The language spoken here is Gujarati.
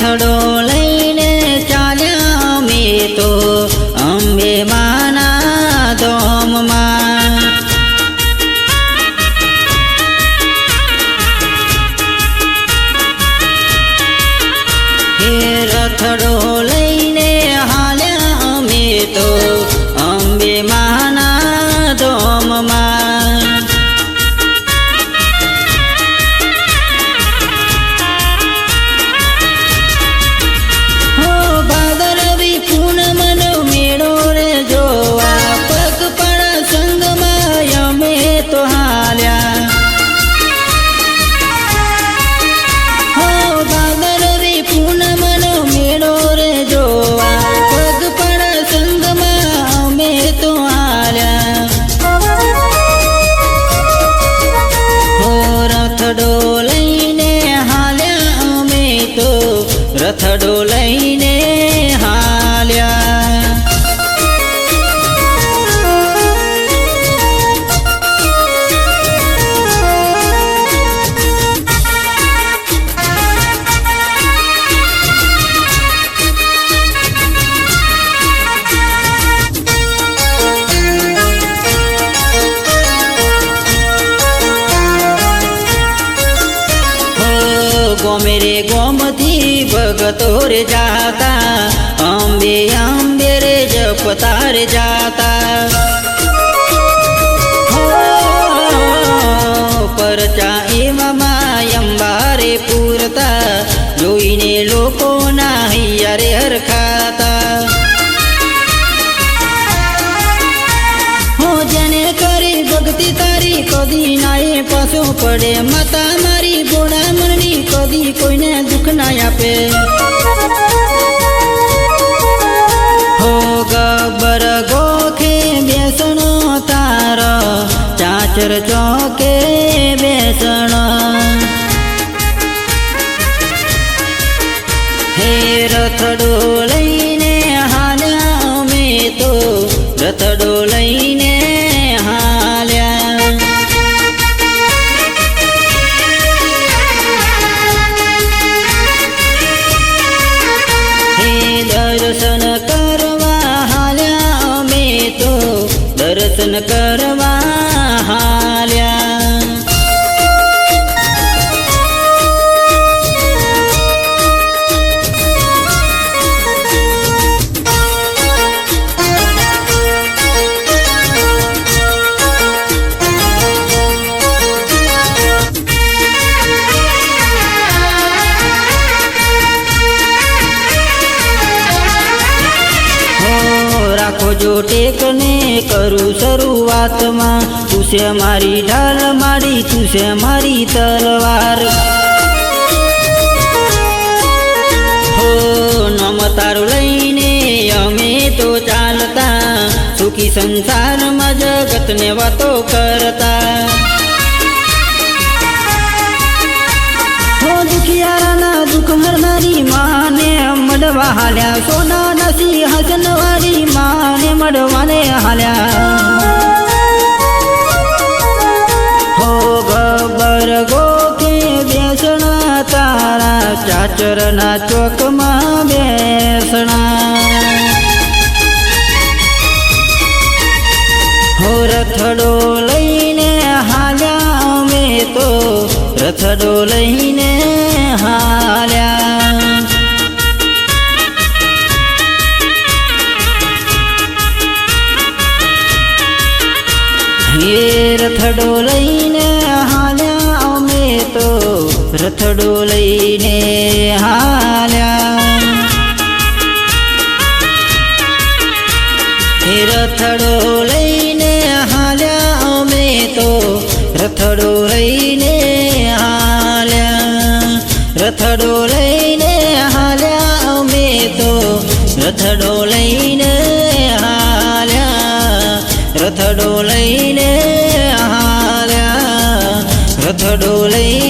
પાથડો લઈને ચાલ્યા અમે તો અંબે માના ધોમમાં. રથડો રથડો ગોમે રે ગોમથી ભગતો રે જાતા અંબે અંબે રે જપતા રે જાતા પરચા એવામાં અંબારે પૂરતા જોઈને લોકો લોકોના અરે હરખાતા હો જેને કરી ભક્તિ તારી કદી નાય પાછો પડે માતા મારી ચાચર ચોકે બેસણ. હે રથડો લઈને હાલ્યા અમે તો રથડો લઈને હાલ્યા. હે દર્શન કરવા હાલ્યા કરવા રાખો જો ટેકને કરું શરૂઆતમાં. તું છે મારી ઢાલ, મારી તું છે મારી તલવાર. હો નમ લઈને અમે તો ચાલતા. સુખી સંસારમાં જગતને વાતો કરતા. હો, દુખિયારાના દુઃખ હરનારી માને મળવા હાલ્યા સોના નસી હજનવારી માને મળવાને હાલ્યા હો ગબર ગોખે બેસણા તારા ચાચરના ચોકમાં બેસણા હો રથડો લઈને હાલ્યા અમે તો રથડો લઈને હાલ્યા રથડો લઈને હાલ્યા અમે તો રથડો લઈને હાલ્યા. હે રથડો લઈને હાલ્યા અમે તો રથડો લઈને હાલ્યા. રથડો લઈને હાલ્યા અમે તો રથડો લઈને thodolai